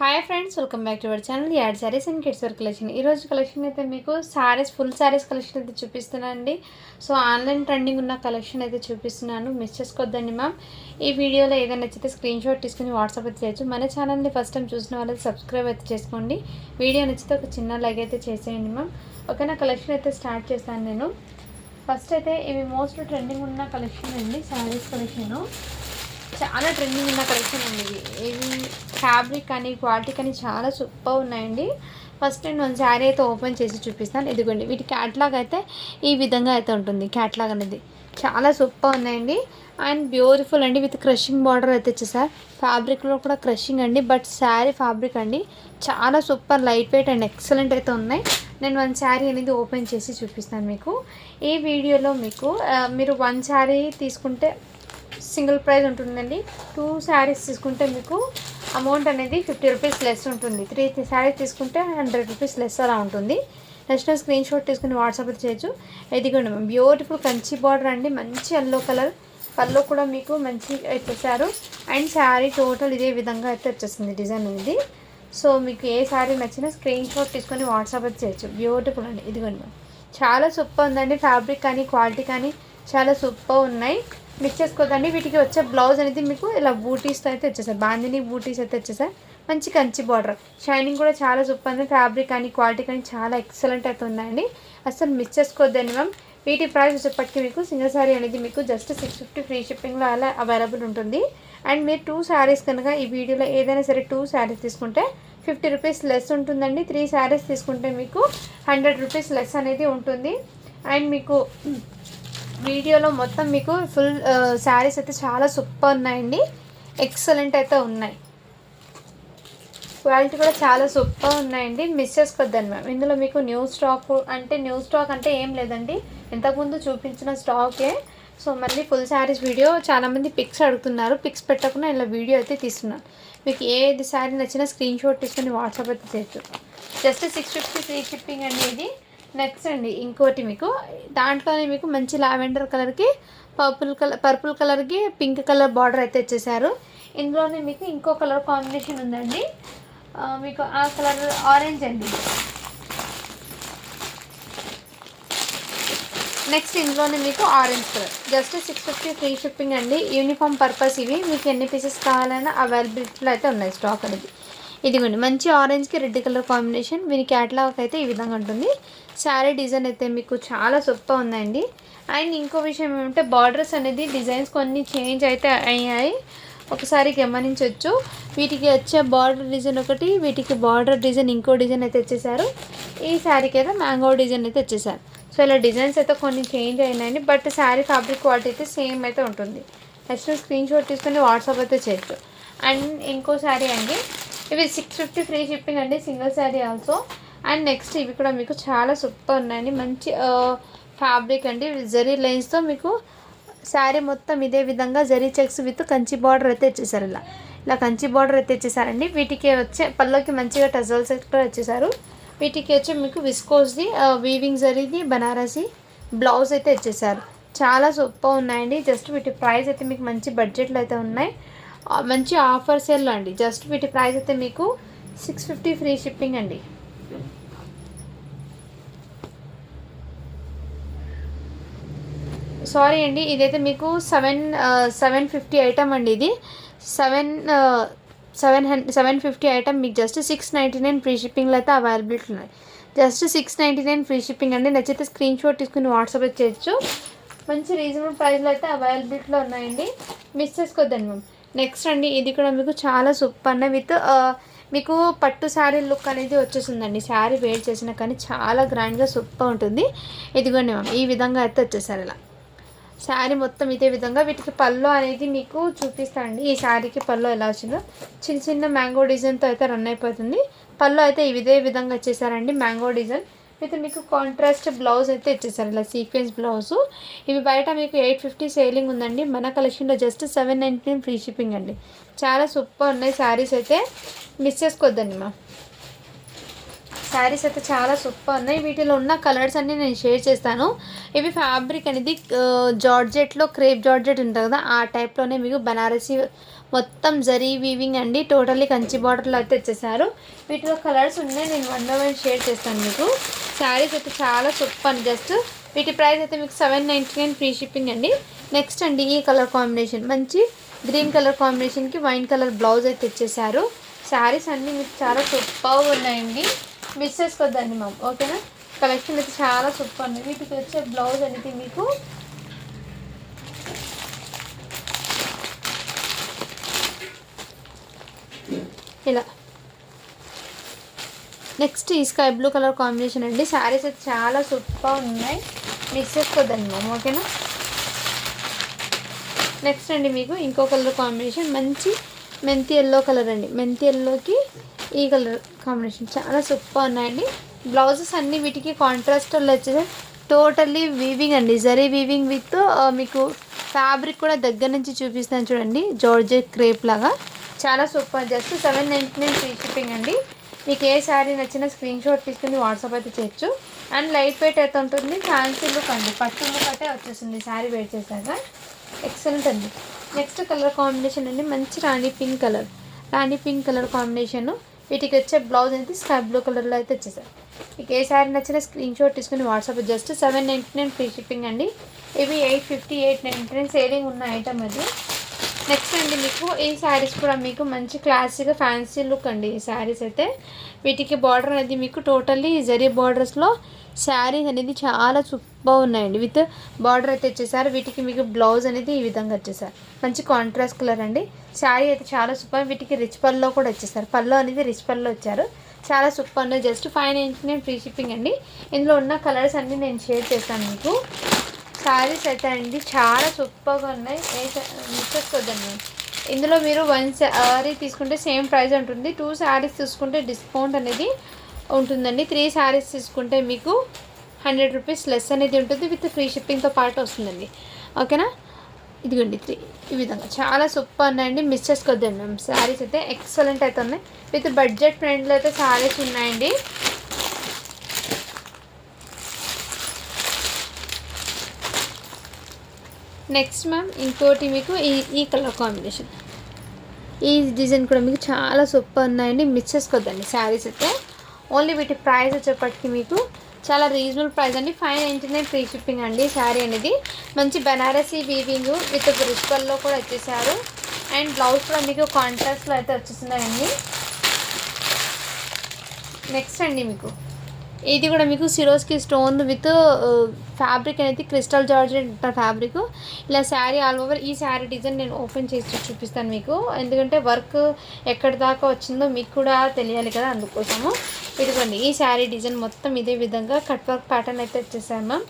Hi friends welcome back to our channel add saris and kids wear collection ఈరోజు collection అయితే మీకు saris full saris collection అయితే చూపిస్తున్నాను అండి. సో ఆన్లైన్ ట్రెండింగ్ ఉన్న కలెక్షన్ అయితే చూపిస్తున్నాను. మిస్ చేసుకోవద్దండి మ్యామ్ ఈ వీడియోలో ఏదైనా నచ్చితే స్క్రీన్ షాట్ తీసుకుని వాట్సాప్ అయితే చేయొచ్చు. మన ఛానల్ని ఫస్ట్ టైం చూసిన వాళ్ళకి సబ్స్క్రైబ్ అయితే చేసుకోండి. వీడియో నచ్చితే ఒక చిన్న లైక్ అయితే చేసేయండి మ్యామ్ ఓకేనా? కలెక్షన్ అయితే స్టార్ట్ చేస్తాను నేను. ఫస్ట్ అయితే ఇవి మోస్ట్ ట్రెండింగ్ ఉన్న కలెక్షన్ అండి శారీస్ కలెక్షను చాలా ట్రెండింగ్ ఉన్న కలెక్షన్ అండి ఇది. ఇవి ఫ్యాబ్రిక్ కానీ క్వాలిటీ కానీ చాలా సూపర్ ఉన్నాయండి. ఫస్ట్ నేను వన్ శారీ అయితే ఓపెన్ చేసి చూపిస్తాను. ఇదిగోండి వీటి క్యాట్లాగ్ అయితే ఈ విధంగా అయితే ఉంటుంది. క్యాట్లాగ్ అనేది చాలా సూపర్ ఉన్నాయండి. అండ్ బ్యూటిఫుల్ అండి విత్ క్రషింగ్ బార్డర్ అయితే వచ్చేసారు ఫ్యాబ్రిక్లో కూడా క్రషింగ్ అండి బట్ శారీ ఫ్యాబ్రిక్ అండి. చాలా super light weight and excellent అయితే ఉన్నాయి. నేను వన్ శారీ అనేది ఓపెన్ చేసి చూపిస్తాను మీకు. ఈ వీడియోలో మీకు మీరు వన్ శారీ తీసుకుంటే సింగిల్ ప్రైస్ ఉంటుందండి. టూ శారీస్ తీసుకుంటే మీకు అమౌంట్ అనేది ఫిఫ్టీ రూపీస్ లెస్ ఉంటుంది. త్రీ శారీస్ తీసుకుంటే హండ్రెడ్ రూపీస్ లెస్ అలా ఉంటుంది. నెక్స్ట్ స్క్రీన్ షాట్ తీసుకుని వాట్సాప్ చేయొచ్చు. ఇదిగోండి బ్యూటిఫుల్ కంచి బార్డర్ అండి. మంచి ఎల్లో కలర్ పళ్ళు కూడా మీకు మంచి ఇచ్చేసారు. అండ్ శారీ టోటల్ ఇదే విధంగా అయితే వచ్చేస్తుంది డిజైన్ ఇది సో మీకు ఏ శారీ నచ్చినా స్క్రీన్ షాట్ తీసుకొని వాట్సాప్ అయితే చేయొచ్చు. బ్యూటిఫుల్ అండి. ఇదిగోండి చాలా సూపర్ ఉందండి. ఫ్యాబ్రిక్ కానీ క్వాలిటీ కానీ చాలా సూపర్ ఉన్నాయి. మిక్స్ చేసుకోదండి. వీటికి వచ్చే బ్లౌజ్ అనేది మీకు ఇలా బూటీస్తో అయితే వచ్చేసారు బాందిని బూటీస్ అయితే వచ్చేసారు మంచి కంచి బార్డర్ షైనింగ్ కూడా చాలా సూపర్ ఉంది. ఫ్యాబ్రిక్ కానీ క్వాలిటీ కానీ చాలా ఎక్సలెంట్ అయితే ఉందండి అసలు మిస్ చేసుకోవద్దండి మ్యామ్ వీటి ప్రైస్ వచ్చేప్పటికి మీకు సింగిల్ శారీ అనేది మీకు జస్ట్ సిక్స్ ఫిఫ్టీ ఫ్రీ షిప్పింగ్లో అలా అవైలబుల్ ఉంటుంది. అండ్ మీరు టూ శారీస్ కనుక ఈ వీడియోలో ఏదైనా సరే టూ శారీస్ తీసుకుంటే ఫిఫ్టీ రూపీస్ లెస్ ఉంటుందండి. త్రీ శారీస్ తీసుకుంటే మీకు హండ్రెడ్ రూపీస్ లెస్ అనేది ఉంటుంది. అండ్ మీకు వీడియోలో మొత్తం మీకు ఫుల్ శారీస్ అయితే చాలా సూపర్ ఉన్నాయండి. ఎక్సలెంట్ అయితే ఉన్నాయి. క్వాలిటీ కూడా చాలా సూపర్ ఉన్నాయండి. మిస్ చేసుకోద్దండి మ్యామ్ ఇందులో మీకు న్యూ స్టాక్ అంటే న్యూ స్టాక్ అంటే ఏం లేదండి. ఇంతకుముందు చూపించిన స్టాకే సో మళ్ళీ ఫుల్ శారీస్ వీడియో చాలామంది పిక్స్ అడుగుతున్నారు. పిక్స్ పెట్టకుండా ఇలా వీడియో అయితే తీస్తున్నాను మీకు ఏది శారీ నచ్చినా స్క్రీన్ షాట్ తీసుకొని వాట్సాప్ అయితే చేయొచ్చు. Just six fifty free shipping అండి ఇది. నెక్స్ట్ అండి ఇంకోటి మీకు. దాంట్లోనే మీకు మంచి లావెండర్ కలర్కి పర్పుల్ కలర్ పర్పుల్ కలర్కి పింక్ కలర్ బార్డర్ అయితే ఇచ్చేసారు. ఇందులోనే మీకు ఇంకో కలర్ కాంబినేషన్ ఉందండి. మీకు ఆ కలర్ ఆరెంజ్ అండి. నెక్స్ట్ ఇందులోనే మీకు orange colour. Just six fifty free shipping అండి. యూనిఫామ్ పర్పస్ ఇవి. మీకు ఎన్ని పీసెస్ కావాలన్నా అవైలబిలిటీలో అయితే ఉన్నాయి స్టాక్ అనేది. ఇదిగోండి మంచి ఆరెంజ్కి రెడ్ కలర్ కాంబినేషన్ వీని క్యాటలాగ్ అయితే ఈ విధంగా ఉంటుంది. శారీ డిజైన్ అయితే మీకు చాలా సూపర్ ఉందండి. అండ్ ఇంకో విషయం ఏమంటే బార్డర్స్ అనేది డిజైన్స్ కొన్ని చేంజ్ అయితే అయ్యాయి. ఒకసారి గమనించవచ్చు వీటికి వచ్చే బార్డర్ డిజైన్ ఒకటి వీటికి బార్డర్ డిజైన్ ఇంకో డిజైన్ అయితే వచ్చేసారు. ఈ శారీకి అయితే మ్యాంగో డిజైన్ అయితే వచ్చేసారు. సో ఇలా డిజైన్స్ అయితే కొన్ని చేంజ్ అయినాయండి. బట్ శారీ ఫ్యాబ్రిక్ క్వాలిటీ అయితే సేమ్ అయితే ఉంటుంది. నెక్స్ట్ స్క్రీన్ షాట్ తీసుకొని వాట్సాప్ అయితే చేయొచ్చు. అండ్ ఇంకో శారీ అండి ఇవి సిక్స్ ఫిఫ్టీ ఫ్రీ షిప్పింగ్ అండి single sari also and next ఇవి కూడా మీకు చాలా సూపర్ ఉన్నాయండి. మంచి ఫ్యాబ్రిక్ అండి. జరీ లైన్స్తో మీకు శారీ మొత్తం ఇదే విధంగా zari checks with Kanchi border అయితే ఇచ్చేసారు ఇలా. ఇలా కంచి బార్డర్ అయితే ఇచ్చేసారండి వీటికి వచ్చే పళ్ళకి మంచిగా టజల్స్ కూడా వచ్చేసారు వీటికి వచ్చి మీకు విస్కోస్ది వీవింగ్ జరీది బనారసి బ్లౌజ్ అయితే ఇచ్చేసారు చాలా సూపర్ ఉన్నాయండి. జస్ట్ వీటి ప్రైస్ అయితే మీకు మంచి బడ్జెట్లో అయితే ఉన్నాయి. మంచి ఆఫర్ సేల్ అండి. జస్ట్ వీటి ప్రైస్ అయితే మీకు సిక్స్ ఫిఫ్టీ ఫ్రీ షిప్పింగ్ అండి. సారీ అండి ఇదైతే మీకు సెవెన్ సెవెన్ ఫిఫ్టీ ఐటమ్ అండి ఇది. Seven seven hundred seven fifty item మీకు just six ninety nine free షిప్పింగ్లో అయితే అవైలబిలిటీ ఉన్నాయి. Just six ninety nine free shipping అండి. నచ్చితే స్క్రీన్ షాట్ తీసుకుని వాట్సాప్ చేయొచ్చు మంచి రీజనబుల్ ప్రైస్లో అయితే అవైలబిలిటీలో ఉన్నాయండి. మిస్ చేసుకోద్దండి మ్యామ్ నెక్స్ట్ అండి ఇది కూడా మీకు చాలా సూపర్ అన్న విత్ మీకు పట్టు శారీ లుక్ అనేది వచ్చేసిందండి. శారీ వేడ్ చేసినా కానీ చాలా గ్రాండ్గా సూపర్ ఉంటుంది. ఇదిగోండి మ్యామ్ ఈ విధంగా అయితే వచ్చేసారు ఇలా. శారీ మొత్తం ఇదే విధంగా వీటికి పళ్ళు అనేది మీకు చూపిస్తానండి ఈ శారీకి పళ్ళు ఎలా వచ్చిందో. చిన్న చిన్న మ్యాంగో డిజైన్తో అయితే రన్ అయిపోతుంది. పళ్ళు అయితే ఇదే విధంగా వచ్చేసారండి మ్యాంగో డిజైన్. అయితే మీకు కాంట్రాస్ట్ బ్లౌజ్ అయితే ఇచ్చేసారు. ఇలా సీక్వెన్స్ బ్లౌజ్ ఇవి బయట మీకు ఎయిట్ ఫిఫ్టీ సేలింగ్ ఉందండి. మన కలెక్షన్లో just seven nineteen free shipping అండి. చాలా సూపర్ ఉన్నాయి. శారీస్ అయితే మిస్ చేసుకోవద్దండి మా శారీస్ అయితే చాలా సూపర్ ఉన్నాయి. వీటిలో ఉన్న కలర్స్ అన్ని నేను షేర్ చేస్తాను. ఇవి ఫ్యాబ్రిక్ అనేది జార్జెట్లో క్రేప్ జార్జెట్ ఉంటుంది కదా ఆ టైప్లోనే మీకు బనారసి మొత్తం జరీ వీవింగ్ అండి. టోటల్లీ కంచి బార్డర్లో అయితే తెచ్చేసారు వీటిలో కలర్స్ ఉన్నాయి. నేను వన్ బై వన్ షేర్ చేస్తాను మీకు. శారీస్ అయితే చాలా సూపర్ జస్ట్ వీటి ప్రైస్ అయితే మీకు seven ninety nine free shipping అండి. నెక్స్ట్ అండి ఈ కలర్ కాంబినేషన్ మంచి గ్రీన్ కలర్ కాంబినేషన్కి వైన్ కలర్ బ్లౌజ్ అయితే తెచ్చేసారు శారీస్ అన్నీ మీకు చాలా సూపర్గా ఉన్నాయండి. మిస్ చేసుకోవద్దండి మ్యామ్ ఓకేనా కలెక్షన్ అయితే చాలా సూపర్ ఉంది వీటికి వచ్చే బ్లౌజ్ అనేది మీకు ఇలా. నెక్స్ట్ ఈ స్కై బ్లూ కలర్ కాంబినేషన్ అండి. శారీస్ అయితే చాలా సూపర్ ఉన్నాయి. మిక్స్ చేసుకోవద్దండి మ్యామ్ ఓకేనా నెక్స్ట్ అండి మీకు ఇంకో కలర్ కాంబినేషన్ మంచి మెంతి ఎల్లో కలర్ అండి. మెంతి ఎల్లోకి ఈ కలర్ కాంబినేషన్ చాలా సూపర్ ఉన్నాయండి. బ్లౌజెస్ అన్నీ వీటికి కాంట్రాస్ట్ వచ్చేసి టోటల్లీ వీవింగ్ అండి. జరీ వీవింగ్ విత్ మీకు ఫ్యాబ్రిక్ కూడా దగ్గర నుంచి చూపిస్తాను చూడండి. జార్జెట్ క్రేప్ లాగా. చాలా super. Just seven ninety nine free shipping అండి. మీకు ఏ శారీ నచ్చిన స్క్రీన్ షాట్ తీసుకుని వాట్సాప్ అయితే చేయొచ్చు. అండ్ లైట్ వెయిట్ అయితే ఉంటుంది. ఫ్యాన్సీ లుక్ అండి. పట్టు లుక్ అయితే వచ్చేసింది. శారీ వెయిట్ చేశాక. ఎక్సలెంట్ అండి. నెక్స్ట్ కలర్ కాంబినేషన్ అండి. మంచి రాణి పింక్ కలర్ రాణి పింక్ కలర్ కాంబినేషన్ వీటికి వచ్చే బ్లౌజ్ అయితే స్కై బ్లూ కలర్లో అయితే వచ్చేసారు మీకు ఏ శారీ నచ్చినా స్క్రీన్ షాట్ తీసుకుని WhatsApp just seven ninety nine free shipping అండి. ఇవి eight fifty eight ninety nine selling ఉన్న ఐటమ్ అది. నెక్స్ట్ అండి మీకు ఈ శారీస్ కూడా మీకు మంచి క్లాసీగా ఫ్యాన్సీ లుక్ అండి ఈ శారీస్ అయితే. వీటికి బార్డర్ అనేది మీకు టోటల్లీ జరీ బార్డర్స్లో శారీస్ అనేది చాలా సూపర్ ఉన్నాయండి. విత్ బార్డర్ అయితే వచ్చేసారు వీటికి మీకు బ్లౌజ్ అనేది ఈ విధంగా వచ్చేసారు మంచి కాంట్రాస్ట్ కలర్ అండి. శారీ అయితే చాలా సూపర్ వీటికి రిచ్ పల్లో కూడా వచ్చేసారు పల్లో అనేది రిచ్ పల్లో వచ్చారు చాలా సూపర్ ఉన్నాయి. Just five ninety nine free shipping అండి. ఇందులో ఉన్న కలర్స్ అన్నీ నేను షేర్ చేస్తాను మీకు. శారీస్ అయితే అండి చాలా సూపర్గా ఉన్నాయి. ఏ మిస్ ఇందులో మీరు వన్ శారీ తీసుకుంటే సేమ్ ప్రైస్ ఉంటుంది. టూ శారీస్ తీసుకుంటే డిస్కౌంట్ అనేది ఉంటుందండి. త్రీ శారీస్ తీసుకుంటే మీకు హండ్రెడ్ రూపీస్ లెస్ అనేది ఉంటుంది. విత్ ఫ్రీ షిప్పింగ్తో పాటు వస్తుందండి. ఓకేనా? ఇదిగోండి త్రీ. ఈ విధంగా. చాలా సూపర్ ఉన్నాయండి. మిస్ చేసుకోవద్దండి మేము శారీస్ అయితే ఎక్సలెంట్ అయితే ఉన్నాయి. విత్ బడ్జెట్ ఫ్రెండ్లో అయితే శారీస్ ఉన్నాయండి. నెక్స్ట్ మ్యామ్ ఇంకోటి మీకు ఈ ఈ కలర్ కాంబినేషన్ ఈ డిజైన్ కూడా మీకు చాలా సూపర్ ఉన్నాయండి. మిస్ చేసుకోవద్దండి శారీస్ అయితే. ఓన్లీ వీటి ప్రైస్ వచ్చేప్పటికి మీకు చాలా రీజనబుల్ ప్రైస్ అండి. Five ninety nine free shipping అండి శారీ అనేది. మంచి బెనారసీ వీవింగ్ విత్ బ్రిస్పల్లో కూడా వచ్చేసారు. అండ్ బ్లౌజ్ కూడా మీకు కాంట్రాస్ట్లో అయితే వచ్చేస్తున్నాయండి. నెక్స్ట్ అండి మీకు. ఇది కూడా మీకు సిరోస్కి స్టోన్ విత్ ఫ్యాబ్రిక్ అనేది క్రిస్టల్ జార్జెట్ ఫ్యాబ్రిక్. ఇలా శారీ ఆల్ ఓవర్ ఈ శారీ డిజైన్ నేను ఓపెన్ చేసి చూపిస్తాను మీకు. ఎందుకంటే వర్క్ ఎక్కడి దాకా వచ్చిందో మీకు కూడా తెలియాలి కదా అందుకోసము. ఇదిగోండి ఈ శారీ డిజైన్ మొత్తం ఇదే విధంగా కట్ వర్క్ ప్యాటర్న్ అయితే వచ్చేసాను మ్యామ్.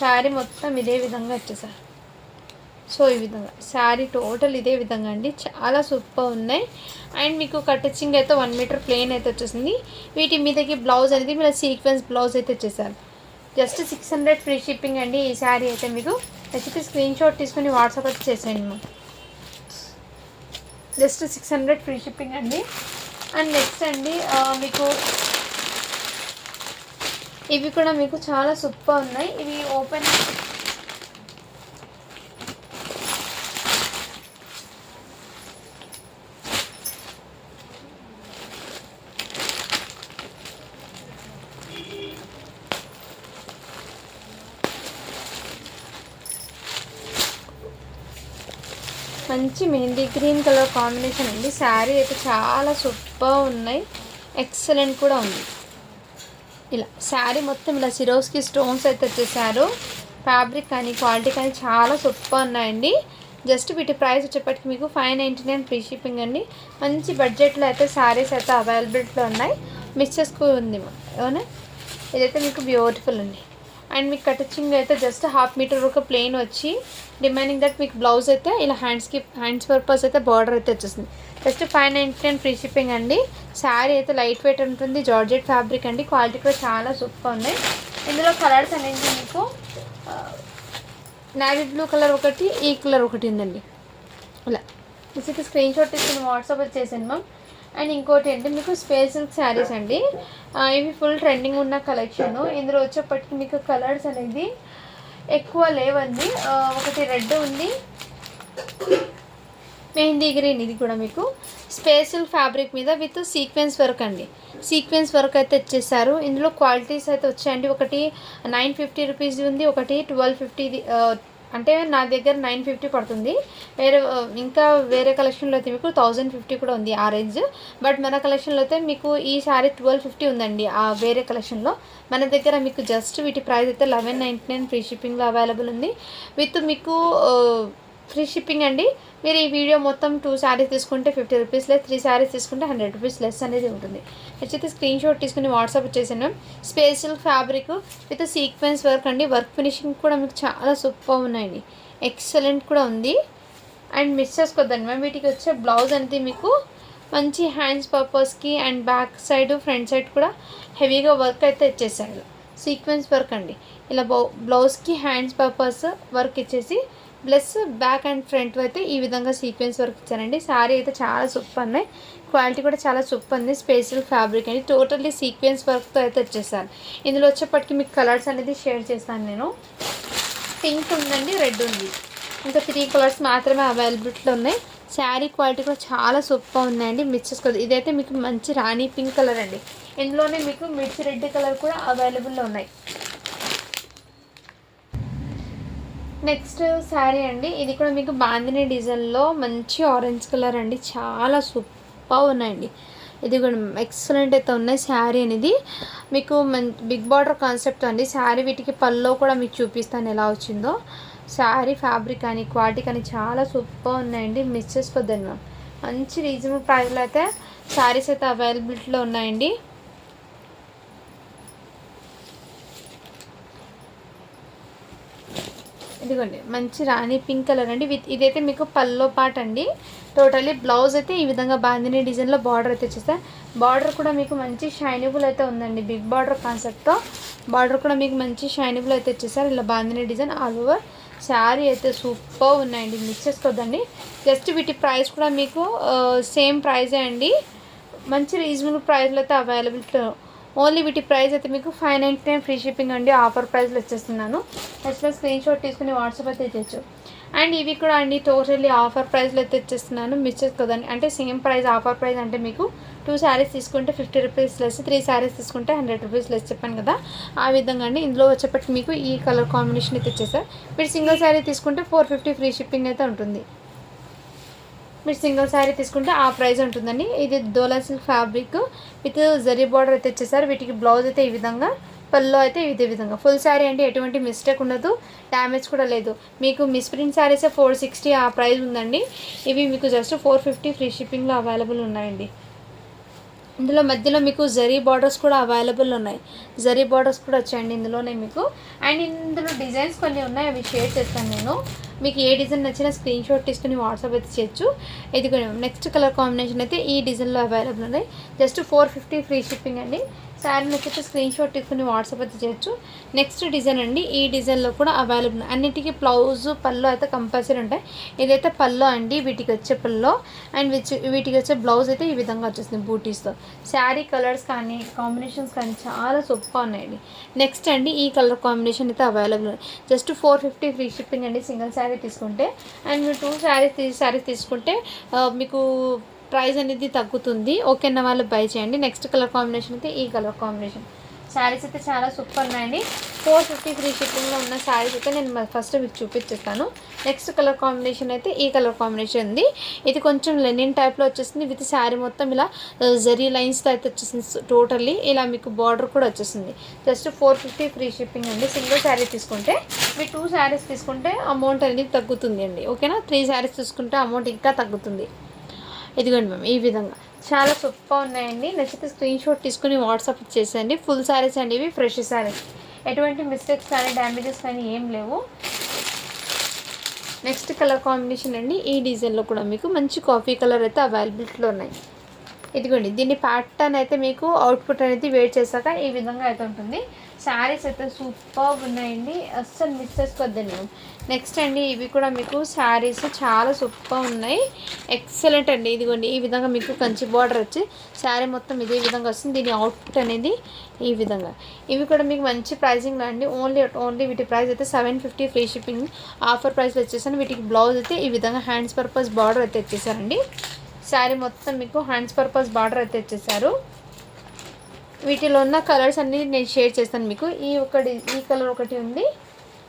శారీ మొత్తం ఇదే విధంగా వచ్చేసారు సో ఈ విధంగా. శారీ టోటల్ ఇదే విధంగా అండి. చాలా సూపర్ ఉన్నాయి. అండ్ మీకు కటింగ్ అయితే వన్ మీటర్ ప్లెయిన్ అయితే వచ్చేసింది. వీటి మీదకి బ్లౌజ్ అనేది మీరు సీక్వెన్స్ బ్లౌజ్ అయితే వచ్చేసారు just six hundred free shipping అండి ఈ శారీ అయితే మీకు. నచ్చితే స్క్రీన్ షాట్ తీసుకుని వాట్సాప్ అయితే చేసేయండి just six hundred free shipping అండి. అండ్ నెక్స్ట్ అండి మీకు ఇవి కూడా మీకు చాలా సూపర్ ఉన్నాయి. ఇవి ఓపెన్ మంచి మెహందీ గ్రీన్ కలర్ కాంబినేషన్ అండి శారీ అయితే చాలా సూపర్ ఉన్నాయి. ఎక్సలెంట్ కూడా ఉంది. ఇలా శారీ మొత్తం ఇలా సిరోస్కి స్టోన్స్ అయితే వచ్చేసారు. ఫ్యాబ్రిక్ కానీ క్వాలిటీ కానీ చాలా సూపర్ ఉన్నాయండి. జస్ట్ వీటి ప్రైస్ వచ్చేప్పటికి మీకు five ninety nine free shipping అండి. మంచి బడ్జెట్లో అయితే శారీస్ అయితే అవైలబిలిటీలో ఉన్నాయి. మిస్సెస్కు ఉంది. అవునా? ఇదైతే మీకు బ్యూటిఫుల్ ఉంది. అండ్ మీకు కటింగ్ అయితే జస్ట్ హాఫ్ మీటర్ ఒక ప్లెయిన్ వచ్చి రిమైనింగ్ దట్ మీకు బ్లౌజ్ అయితే ఇలా హ్యాండ్స్కి హ్యాండ్స్ పర్పస్ అయితే బార్డర్ అయితే వచ్చేసింది. Just five ninety nine free shipping అండి. శారీ అయితే లైట్ వెయిట్ ఉంటుంది జార్జెట్ ఫ్యాబ్రిక్ అండి. క్వాలిటీ కూడా చాలా సూపర్ ఉంది. ఇందులో కలర్స్ అనేది మీకు నావీ బ్లూ కలర్ ఒకటి ఈ కలర్ ఒకటి ఉందండి. ఇలా. మీకు స్క్రీన్ షాట్ తీసుకుని వాట్సాప్ వచ్చేసాను మ్యామ్. అండ్ ఇంకోటి ఏంటి మీకు స్పేస్ సిల్క్ శారీస్ అండి. ఇవి ఫుల్ ట్రెండింగ్ ఉన్న కలెక్షన్ ఇందులో వచ్చేప్పటికి మీకు కలర్స్ అనేది ఎక్కువ లేవండి. ఒకటి రెడ్ ఉంది. మెహందీ గ్రీన్ ఇది కూడా మీకు. స్పేషల్ ఫ్యాబ్రిక్ మీద విత్ సీక్వెన్స్ వర్క్ అండి. సీక్వెన్స్ వర్క్ అయితే ఇచ్చేసారు ఇందులో క్వాలిటీస్ అయితే వచ్చాయండి. ఒకటి నైన్ ఫిఫ్టీ రూపీస్ ఉంది ఒకటి ట్వెల్వ్ ఫిఫ్టీది అంటే నా దగ్గర నైన్ ఫిఫ్టీ పడుతుంది. వేరే ఇంకా వేరే కలెక్షన్లో అయితే మీకు థౌజండ్ ఫిఫ్టీ కూడా ఉంది ఆ రేంజ్ బట్ మన కలెక్షన్లో అయితే మీకు ఈ శారీ ట్వెల్వ్ ఫిఫ్టీ ఉందండి ఆ వేరే కలెక్షన్లో మన దగ్గర మీకు జస్ట్ వీటి ప్రైస్ అయితే లెవెన్ నైంటీ నైన్ ఫ్రీ షిప్పింగ్లో అవైలబుల్ ఉంది. విత్ మీకు ఫ్రీ షిప్పింగ్ అండి. మీరు ఈ వీడియో మొత్తం టూ శారీస్ తీసుకుంటే fifty rupees less three saris తీసుకుంటే హండ్రెడ్ రూపీస్ లెస్ అనేది ఉంటుంది. నచ్చితే స్క్రీన్ షాట్ తీసుకుని వాట్సాప్ చేసాను special fabric with sequence work అండి. వర్క్ ఫినిషింగ్ కూడా మీకు చాలా సూపర్ ఉన్నాయండి. ఎక్సలెంట్ కూడా ఉంది. అండ్ మిస్ చేసుకోవద్దండి మ్యామ్ వీటికి వచ్చే బ్లౌజ్ అనేది మీకు మంచి హ్యాండ్స్ పర్పస్కి and back side front side కూడా హెవీగా వర్క్ అయితే ఇచ్చేసారు సీక్వెన్స్ వర్క్ అండి. ఇలా బౌ బ్లౌజ్కి హ్యాండ్స్ పర్పస్ వర్క్ ఇచ్చేసి ప్లస్ బ్యాక్ అండ్ ఫ్రంట్ అయితే ఈ విధంగా సీక్వెన్స్ వర్క్ ఇచ్చారండి. శారీ అయితే చాలా సూపర్ ఉన్నాయి. క్వాలిటీ కూడా చాలా సూపర్ ఉంది. స్పెషల్ ఫ్యాబ్రిక్ అండి. టోటల్లీ సీక్వెన్స్ వర్క్తో అయితే వచ్చేసాను. ఇందులో వచ్చేప్పటికి మీకు కలర్స్ అనేది షేర్ చేస్తాను నేను. పింక్ ఉందండి రెడ్ ఉంది. ఇంకా త్రీ కలర్స్ మాత్రమే అవైలబిలిటీలో ఉన్నాయి. శారీ క్వాలిటీ కూడా చాలా సూపర్ ఉందండి మిర్చెస్ కలర్ ఇదైతే మీకు మంచి రాణి పింక్ కలర్ అండి. ఇందులోనే మీకు మిర్చి రెడ్ కలర్ కూడా అవైలబుల్లో ఉన్నాయి. నెక్స్ట్ శారీ అండి. ఇది కూడా మీకు బాందిని డిజైన్లో మంచి ఆరెంజ్ కలర్ అండి. చాలా సూపర్ ఉన్నాయండి. ఇది కూడా ఎక్సలెంట్ అయితే ఉన్నాయి శారీ అనేది. మీకు బిగ్ బార్డర్ కాన్సెప్ట్ అండి. శారీ వీటికి పల్లో కూడా మీకు చూపిస్తాను ఎలా వచ్చిందో. శారీ ఫ్యాబ్రిక్ కానీ క్వాలిటీ కానీ చాలా సూపర్ ఉన్నాయండి. మిస్ చేసుకోద్దండి మ్యామ్ మంచి రీజనబుల్ ప్రైస్లో అయితే శారీస్ అయితే అవైలబిలిటీలో ఉన్నాయండి. ఇదిగోండి మంచి రాణి పింక్ కలర్ అండి. విత్ ఇదైతే మీకు పల్లో పాట అండి. టోటలీ బ్లౌజ్ అయితే ఈ విధంగా బాందిని డిజైన్లో బార్డర్ అయితే వచ్చేస్తే బార్డర్ కూడా మీకు మంచి షైనబుల్ అయితే ఉందండి. బిగ్ బార్డర్ కాన్సెప్ట్తో బార్డర్ కూడా మీకు మంచి షైనబుల్ అయితే వచ్చేసారు ఇలా bandhani design all over sari అయితే సూపర్ ఉన్నాయండి. మిక్స్ చేసుకోవద్దండి. జస్ట్ వీటి ప్రైస్ కూడా మీకు సేమ్ ప్రైజే అండి. మంచి రీజనబుల్ ప్రైస్లో అయితే అవైలబిలిటీ ఓన్లీ వీటి ప్రైస్ అయితే మీకు five ninety nine free shipping అండి. ఆఫర్ ప్రైస్లో ఇచ్చేస్తున్నాను. నెక్స్ట్ స్క్రీన్ షాట్ తీసుకుని వాట్సాప్ అయితే తెచ్చు అండ్ ఇవి కూడా అండి టోటల్లీ ఆఫర్ ప్రైస్లో అయితే ఇచ్చేస్తున్నాను. మిస్ చేసుకోదండి. అంటే సేమ్ ప్రైస్ ఆఫర్ ప్రైస్ అంటే మీకు టూ శారీస్ తీసుకుంటే fifty rupees less three saris తీసుకుంటే హండ్రెడ్ రూపీస్ లెస్ చెప్పాను కదా. ఆ విధంగా అండి. ఇందులో వచ్చేప్పటికి మీకు ఈ కలర్ కాంబినేషన్ అయితే ఇచ్చేసారు. మీరు సింగిల్ శారీ తీసుకుంటే ఫోర్ ఫిఫ్టీ ఫ్రీ షిప్పింగ్ అయితే ఉంటుంది. మీరు సింగిల్ శారీ తీసుకుంటే ఆ ప్రైస్ ఉంటుందండి. ఇది dola silk fabric with zari border అయితే ఇచ్చేసారు. వీటికి బ్లౌజ్ అయితే ఈ విధంగా పల్లో అయితే ఇదే విధంగా. ఫుల్ శారీ అంటే ఎటువంటి మిస్టేక్ ఉండదు డ్యామేజ్ కూడా లేదు. మీకు మిస్ప్రింట్ శారీసే ఫోర్ సిక్స్టీ ఆ ప్రైస్ ఉందండి. ఇవి మీకు జస్ట్ ఫోర్ ఫిఫ్టీ ఫ్రీ షిప్పింగ్లో అవైలబుల్ ఉన్నాయండి. ఇందులో మధ్యలో మీకు జరీ బార్డర్స్ కూడా అవైలబుల్ ఉన్నాయి. జరీ బార్డర్స్ కూడా వచ్చాయండి ఇందులోనే మీకు. అండ్ ఇందులో డిజైన్స్ కొన్ని ఉన్నాయి అవి షేర్ చేస్తాను నేను. మీకు ఏ డిజైన్ నచ్చినా స్క్రీన్ షాట్ తీసుకుని వాట్సాప్ అయితే చేయొచ్చు. ఇది నెక్స్ట్ కలర్ కాంబినేషన్ అయితే ఈ డిజైన్లో అవైలబుల్ ఉన్నాయి. Just four fifty free shipping అండి. శారీ నచ్చితే స్క్రీన్ షాట్ తీసుకుని వాట్సాప్ అయితే చేయొచ్చు. నెక్స్ట్ డిజైన్ అండి. ఈ డిజైన్లో కూడా అవైలబుల్ అన్నిటికీ బ్లౌజ్ పళ్ళు అయితే కంపల్సరీ ఉంటాయి. ఇదైతే పళ్ళు అండి. వీటికి వచ్చే పళ్ళు. అండ్ వీటికి వచ్చే బ్లౌజ్ అయితే ఈ విధంగా వచ్చేస్తుంది బూటీస్తో శారీ కలర్స్ కానీ కాంబినేషన్స్ కానీ చాలా సూపర్గా ఉన్నాయండి. నెక్స్ట్ అండి ఈ కలర్ కాంబినేషన్ అయితే available just four fifty free shipping అండి. సింగిల్ శారీ తీసుకుంటే. అండ్ మీరు టూ శారీస్ త్రీ శారీస్ తీసుకుంటే మీకు ప్రైస్ అనేది తగ్గుతుంది. ఓకేనా వాళ్ళు బై చేయండి. నెక్స్ట్ కలర్ కాంబినేషన్ అయితే ఈ కలర్ కాంబినేషన్ శారీస్ అయితే చాలా సూపర్ ఉన్నాయండి. ఫోర్ ఫిఫ్టీ ఫ్రీ షిప్పింగ్లో ఉన్న శారీస్ అయితే నేను ఫస్ట్ మీకు చూపించేస్తాను నెక్స్ట్ కలర్ కాంబినేషన్ అయితే ఈ కలర్ కాంబినేషన్ ఉంది. ఇది కొంచెం లెనిన్ టైప్లో వచ్చేసింది. విత్ శారీ మొత్తం ఇలా జరీ లైన్స్తో అయితే వచ్చేసింది టోటల్లీ ఇలా మీకు బార్డర్ కూడా వచ్చేసింది. Just four fifty free shipping అండి. సింగిల్ శారీ తీసుకుంటే మీరు టూ శారీస్ తీసుకుంటే అమౌంట్ అనేది తగ్గుతుంది అండి. ఓకేనా త్రీ శారీస్ తీసుకుంటే అమౌంట్ ఇంకా తగ్గుతుంది. ఇదిగోండి మ్యామ్ ఈ విధంగా. చాలా సూపర్గా ఉన్నాయండి. నచ్చితే స్క్రీన్ షాట్ తీసుకుని వాట్సాప్ చేసేయండి ఫుల్ శారీస్ అండి ఇవి ఫ్రెష్ శారీస్ ఎటువంటి మిస్టేక్స్ కానీ డ్యామేజెస్ కానీ ఏం లేవు. నెక్స్ట్ కలర్ కాంబినేషన్ అండి. ఈ డిజైన్లో కూడా మీకు మంచి కాఫీ కలర్ అయితే అవైలబిలిటీలో ఉన్నాయి. ఇదిగోండి దీన్ని ప్యాటర్న్ అయితే మీకు అవుట్పుట్ అనేది వెయిట్ చేశాక ఈ విధంగా అయితే ఉంటుంది. శారీస్ అయితే సూపర్ ఉన్నాయండి. అస్సలు మిస్ చేసుకోవద్దండి నెక్స్ట్ అండి ఇవి కూడా మీకు శారీస్ చాలా సూపర్ ఉన్నాయి. ఎక్సలెంట్ అండి. ఇదిగోండి ఈ విధంగా మీకు కంచి బార్డర్ వచ్చి శారీ మొత్తం ఇదే విధంగా వస్తుంది. దీని అవుట్పుట్ అనేది ఈ విధంగా. ఇవి కూడా మీకు మంచి ప్రైజింగ్లో అండి. ఓన్లీ ఓన్లీ వీటి ప్రైస్ అయితే seven fifty free shipping offer ప్రైస్లో వచ్చేసాను వీటికి బ్లౌజ్ అయితే ఈ విధంగా హ్యాండ్స్ పర్పస్ బార్డర్ అయితే వచ్చేసారండి. శారీ మొత్తం మీకు హ్యాండ్స్ పర్పస్ బార్డర్ అయితే ఇచ్చేసారు వీటిలో ఉన్న కలర్స్ అన్నీ నేను షేర్ చేస్తాను మీకు. ఈ ఒకటి ఈ కలర్ ఒకటి ఉంది.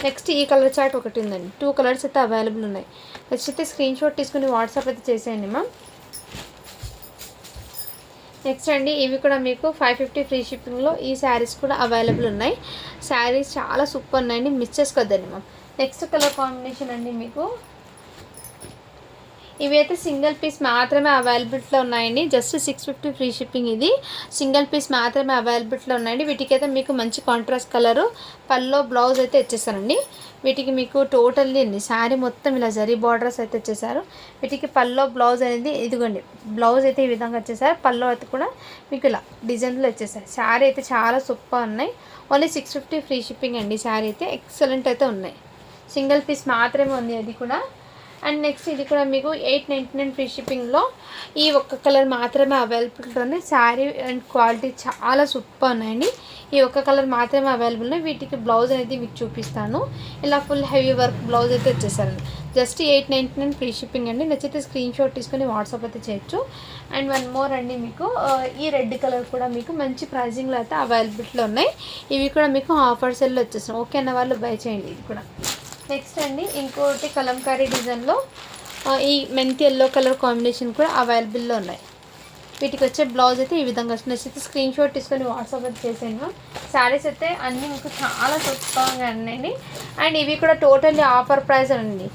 నెక్స్ట్ ఈ కలర్ చార్ట్ ఒకటి ఉందండి టూ కలర్స్ అయితే అవైలబుల్ ఉన్నాయి. నచ్చితే స్క్రీన్ షాట్ తీసుకుని వాట్సాప్ అయితే చేసేయండి మ్యామ్. నెక్స్ట్ అండి ఇవి కూడా మీకు ఫైవ్ ఫిఫ్టీ ఫ్రీ షిప్పింగ్లో ఈ శారీస్ కూడా అవైలబుల్ ఉన్నాయి. శారీస్ చాలా సూపర్ ఉన్నాయండి. మిస్ చేసుకోద్దండి మ్యామ్. నెక్స్ట్ కలర్ కాంబినేషన్ అండి మీకు. ఇవి అయితే సింగిల్ పీస్ మాత్రమే అవైలబిలిటీలో ఉన్నాయండి. Just six fifty free shipping ఇది. సింగిల్ పీస్ మాత్రమే అవైలబిలిటీలో ఉన్నాయండి. వీటికైతే మీకు మంచి కాంట్రాస్ట్ కలరు పల్లో బ్లౌజ్ అయితే ఇచ్చేసారండి వీటికి మీకు టోటల్లీ అండి శారీ మొత్తం ఇలా జరీ బార్డర్స్ అయితే ఇచ్చేసారు వీటికి పల్లో బ్లౌజ్ అనేది ఇదిగోండి. బ్లౌజ్ అయితే ఈ విధంగా వచ్చేసారు పల్లో అయితే కూడా మీకు ఇలా డిజైన్లో వచ్చేసారు శారీ అయితే చాలా సూపర్ ఉన్నాయి. Only six fifty free shipping అండి. శారీ అయితే ఎక్సలెంట్ అయితే ఉన్నాయి. సింగిల్ పీస్ మాత్రమే ఉంది. అది కూడా అండ్ నెక్స్ట్ ఇది కూడా మీకు ఎయిట్ నైంటీ నైన్ ఫ్రీ షిప్పింగ్లో ఈ ఒక్క కలర్ మాత్రమే అవైలబుల్ ఉంది శారీ అండ్ క్వాలిటీ చాలా సూపర్ ఉన్నాయండి. ఈ ఒక్క కలర్ మాత్రమే అవైలబుల్ ఉన్నాయి. వీటికి బ్లౌజ్ అనేది మీకు చూపిస్తాను. ఇలా ఫుల్ హెవీ వర్క్ బ్లౌజ్ అయితే వచ్చేసారండి. Just eight ninety nine free shipping అండి. నచ్చితే స్క్రీన్ షాట్ తీసుకొని వాట్సాప్ అయితే చేయొచ్చు. అండ్ వన్ మోర్ అండి మీకు ఈ రెడ్ కలర్ కూడా మీకు మంచి ప్రైజింగ్లో అయితే అవైలబిలిటీలో ఉన్నాయి. ఇవి కూడా మీకు ఆఫర్ సెల్లో వచ్చేసాయి ఓకే అన్న వాళ్ళు బై చేయండి. ఇది కూడా. నెక్స్ట్ అండి ఇంకోటి కలంకారీ డిజైన్లో ఈ మెంతి ఎల్లో కలర్ కాంబినేషన్ కూడా అవైలబుల్లో ఉన్నాయి. వీటికి వచ్చే బ్లౌజ్ అయితే ఈ విధంగా వస్తుంది. నచ్చితే స్క్రీన్ షాట్ తీసుకొని వాట్సాప్ అయితే చేసాను శారీస్ అయితే అన్నీ మీకు చాలా సూపర్గా ఉన్నాయండి అండ్ ఇవి కూడా టోటల్లీ ఆఫర్ ప్రైస్ అండి.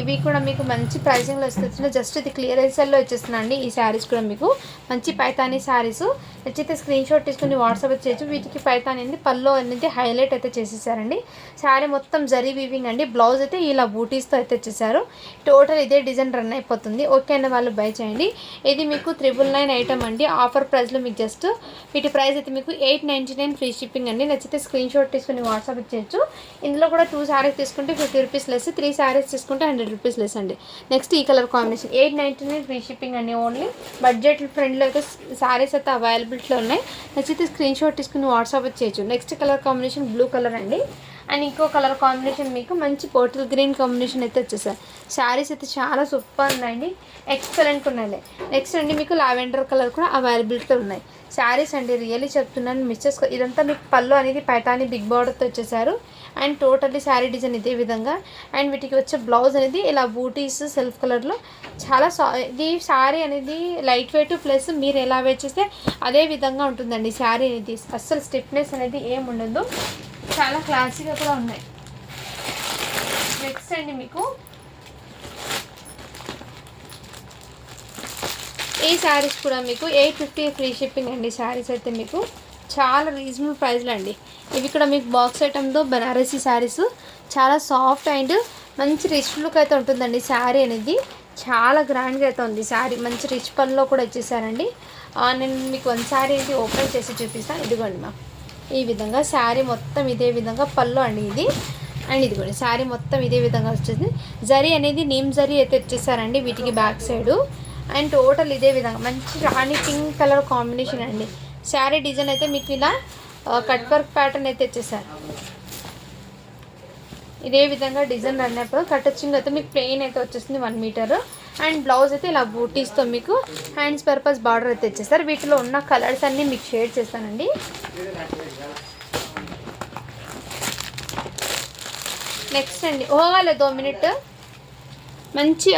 ఇవి కూడా మీకు మంచి ప్రైసింగ్లో వస్తుంది జస్ట్ ఇది క్లియర్ వచ్చేస్తుందండి ఈ శారీస్ కూడా మీకు. మంచి పైతానీ శారీస్ నచ్చితే స్క్రీన్ షాట్ తీసుకుని వాట్సాప్ చేయొచ్చు వీటికి పైతాని అనేది పల్లో అనేది హైలైట్ అయితే చేసేసారండి. శారీ మొత్తం జరీ వీవింగ్ అండి. బ్లౌజ్ అయితే ఇలా బూటీస్తో అయితే చేశారు. టోటల్ ఇదే డిజైన్ రన్ అయిపోతుంది. ఓకే అండి వాళ్ళు బై చేయండి. ఇది మీకు త్రిబుల్ నైన్ ఐటమ్ అండి. ఆఫర్ ప్రైస్లో మీకు జస్ట్ వీటి ప్రైస్ అయితే మీకు eight ninety nine free shipping అండి. నచ్చితే స్క్రీన్ షాట్ తీసుకుని వాట్సాప్ చేయొచ్చు ఇందులో కూడా టూ శారీస్ తీసుకుంటే fifty rupees less three saris తీసుకుంటే హండ్రెడ్ రూపీస్ లెస్ అండి. నెక్స్ట్ ఈ colour combination eight ninety nine free shipping అండి ఓన్లీ బడ్జెట్ ఫ్రెండ్లో అయితే శారీస్ అయితే అవైలబుల్ అవైలబిలిటీలో ఉన్నాయి. నచ్చితే స్క్రీన్ షాట్ తీసుకుని వాట్సాప్ చేయొచ్చు next colour combination blue colour అండి. అండ్ ఇంకో కలర్ కాంబినేషన్ మీకు మంచి పోర్టల్ గ్రీన్ కాంబినేషన్ అయితే వచ్చేసాయి. శారీస్ అయితే చాలా సూపర్ ఉన్నాయండి. ఎక్సలెంట్ ఉన్నాయి నెక్స్ట్ అండి మీకు లావెండర్ కలర్ కూడా అవైలబిలిటీ ఉన్నాయి. శారీస్ అండి రియల్లీ చెప్తున్నాను మిస్ చేసుకో ఇదంతా మీకు పళ్ళు అనేది పైటాని బిగ్ బార్డర్తో వచ్చేసారు. అండ్ టోటల్లీ శారీ డిజైన్ ఇదే విధంగా. అండ్ వీటికి వచ్చే బ్లౌజ్ అనేది ఇలా బూటీస్ సెల్ఫ్ కలర్లో చాలా సా ఇది శారీ అనేది లైట్ వెయిట్ ప్లస్ మీరు ఎలా వేర్ చేస్తే అదే విధంగా ఉంటుందండి శారీ అనేది. అస్సలు స్టిఫ్నెస్ అనేది ఏమి ఉండదు. చాలా క్లాసీగా కూడా ఉన్నాయి. నెక్స్ట్ అండి మీకు. ఈ శారీస్ కూడా మీకు ఎయిట్ ఫిఫ్టీ ఫ్రీ షిప్పింగ్ అండి శారీస్ అయితే మీకు. చాలా రీజనబుల్ ప్రైస్లో అండి. ఇవి ఇక్కడ మీకు బాక్స్ ఐటమ్తో బనారసీ శారీస్ చాలా సాఫ్ట్ అండ్ మంచి రిచ్ లుక్ అయితే ఉంటుందండి శారీ అనేది. చాలా గ్రాండ్గా అయితే ఉంది శారీ మంచి రిచ్ పనిలో కూడా వచ్చేసారండి ఆ, నేను మీకు వన్ శారీ అయితే ఓపెన్ చేసి చూపిస్తాను. ఇదిగోండి మాకు ఈ విధంగా శారీ మొత్తం ఇదే విధంగా పళ్ళు అండి ఇది. అండ్ ఇది కూడా శారీ మొత్తం ఇదే విధంగా వచ్చేసింది. జరీ అనేది నీమ్ జరీ అయితే వచ్చేసారండి వీటికి బ్యాక్ సైడు. అండ్ టోటల్ ఇదే విధంగా మంచి రాణి పింక్ కలర్ కాంబినేషన్ అండి. శారీ డిజైన్ అయితే మీకు ఇలా కట్ వర్క్ ప్యాటర్న్ అయితే వచ్చేసారు. ఇదే విధంగా డిజైన్ అన్నప్పుడు కట్టొచ్చింగ్ అయితే మీకు ప్లెయిన్ అయితే వచ్చేసింది వన్ మీటర్. అండ్ బ్లౌజ్ అయితే ఇలా బూటీస్తో మీకు హ్యాండ్స్ పర్పస్ బార్డర్ అయితే ఇచ్చేస్తారు. వీటిలో ఉన్న కలర్స్ అన్నీ మీకు షేర్ చేస్తానండి. నెక్స్ట్ అండి ఓగాలే దో మినిట్. మంచి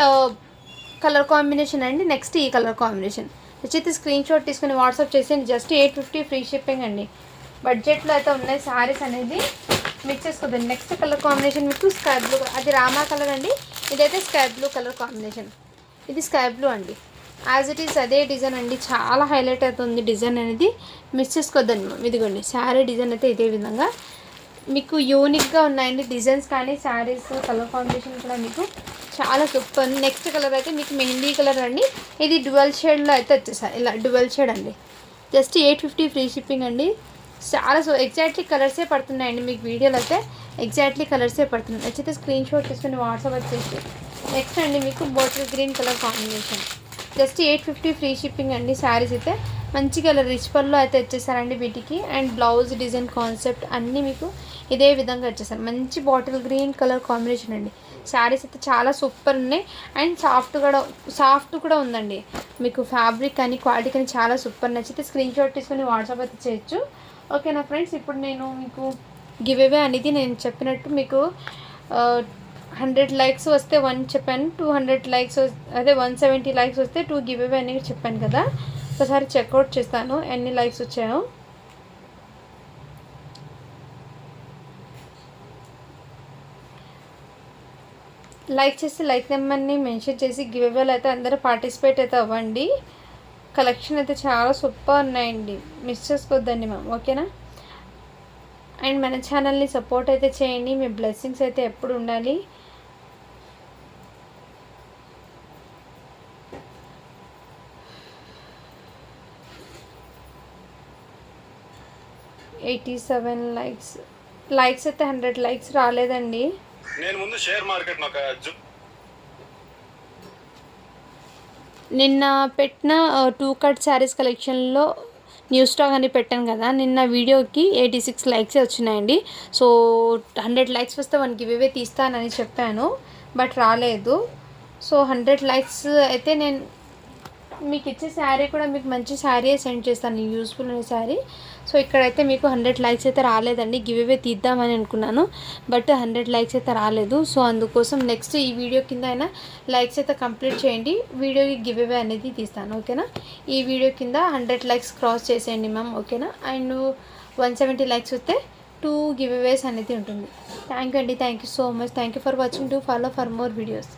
కలర్ కాంబినేషన్ అండి. నెక్స్ట్ ఈ కలర్ కాంబినేషన్. వచ్చేసి స్క్రీన్ షాట్ తీసుకుని వాట్సాప్ చేసేయండి. Just eight fifty free shipping అండి. బడ్జెట్లో అయితే ఉన్నాయి శారీస్ అనేది మిక్స్ చేసుకోదండి నెక్స్ట్ కలర్ కాంబినేషన్ మీకు స్కై బ్లూ అది రామా కలర్ అండి. ఇదైతే స్కై బ్లూ కలర్ కాంబినేషన్. ఇది స్కై బ్లూ అండి. యాజ్ ఇట్ ఈస్ అదే డిజైన్ అండి. చాలా హైలైట్ అవుతుంది డిజైన్ అనేది. మిస్ చేసుకోవద్దండి ఇదిగోండి శారీ డిజైన్ అయితే ఇదే విధంగా. మీకు యూనిక్గా ఉన్నాయండి డిజైన్స్ కానీ శారీస్ కలర్ కాంబినేషన్ కూడా మీకు చాలా సూపర్ నెక్స్ట్ కలర్ అయితే మీకు మెహందీ కలర్ అండి. ఇది డ్యువల్ షేడ్లో అయితే వచ్చేసారి ఇలా డ్యువల్ షేడ్ అండి. Just eight fifty free shipping అండి. చాలా సో ఎగ్జాక్ట్లీ కలర్సే పడుతున్నాయండి మీకు వీడియోలో అయితే. ఎగ్జాక్ట్లీ కలర్సే పడుతున్నాయి. నచ్చితే స్క్రీన్ షాట్ తీసుకుని వాట్సాప్ వచ్చేసి నెక్స్ట్ అండి మీకు bottle green colour combination just eight fifty free shipping అండి శారీస్ అయితే. మంచి కలర్ రిచ్ పళ్ళు అయితే వచ్చేసారండి వీటికి. అండ్ బ్లౌజ్ డిజైన్ కాన్సెప్ట్ అన్నీ మీకు ఇదే విధంగా వచ్చేసారు. మంచి బాటిల్ గ్రీన్ కలర్ కాంబినేషన్ అండి. శారీస్ అయితే చాలా సూపర్ ఉన్నాయి. అండ్ సాఫ్ట్ కూడా సాఫ్ట్ కూడా ఉందండి. మీకు ఫ్యాబ్రిక్ కానీ క్వాలిటీ కానీ చాలా సూపర్ నచ్చితే స్క్రీన్ షాట్ తీసుకొని వాట్సాప్ అయితే చేయొచ్చు. ఓకేనా ఫ్రెండ్స్ ఇప్పుడు నేను మీకు గివ్ అవే అనేది నేను చెప్పినట్టు మీకు uh, హండ్రెడ్ లైక్స్ వస్తే వన్ చెప్పాను టూ హండ్రెడ్ లైక్స్ అదే వన్ సెవెంటీ లైక్స్ వస్తే టూ గివ్ అవే అనేది చెప్పాను కదా. ఒకసారి చెక్అవుట్ చేస్తాను ఎన్ని లైక్స్ వచ్చాయో. లైక్ చేసి లైక్ నెంబర్ని మెన్షన్ చేసి గివ్ అవేలు అయితే అందరూ పార్టిసిపేట్ అయితే అవ్వండి. కలెక్షన్ అయితే చాలా సూపర్ ఉన్నాయండి. మిస్ చేసుకోవద్దండి మ్యామ్ ఓకేనా? అండ్ మన ఛానల్ని సపోర్ట్ అయితే చేయండి మీ బ్లెస్సింగ్స్ అయితే ఎప్పుడు ఉండాలి. ఎయిటీ సెవెన్ లైక్స్ లైక్స్ అయితే హండ్రెడ్ లైక్స్ రాలేదండి. నేను ముందు షేర్ మార్కెట్ నిన్న పెట్టిన టూ కట్ శారీస్ కలెక్షన్లో న్యూ స్టాక్ అని పెట్టాను కదా నిన్న వీడియోకి ఎయిటీ సిక్స్ లైక్స్ వచ్చినాయండి. సో హండ్రెడ్ లైక్స్ వస్తే వన్ అవే తీస్తానని చెప్పాను బట్ రాలేదు. సో హండ్రెడ్ లైక్స్ అయితే నేను మీకు ఇచ్చే శారీ కూడా మీకు మంచి శారీ సెండ్ చేస్తాను యూస్ఫుల్ అనే శారీ. సో ఇక్కడైతే మీకు హండ్రెడ్ లైక్స్ అయితే రాలేదండి గివ్ అవే తీద్దామని అనుకున్నాను బట్ హండ్రెడ్ లైక్స్ అయితే రాలేదు. సో అందుకోసం నెక్స్ట్ ఈ వీడియో కింద అయినా లైక్స్ అయితే కంప్లీట్ చేయండి వీడియోకి గివ్ అవే అనేది తీస్తాను ఓకేనా? ఈ వీడియో కింద హండ్రెడ్ లైక్స్ క్రాస్ చేసేయండి మ్యామ్ ఓకేనా? అండ్ వన్ సెవెంటీ లైక్స్ వస్తే టూ గివ్ అవేస్ అనేది ఉంటుంది. థ్యాంక్ యూ అండి thank you so much thank you for watching to follow for more videos.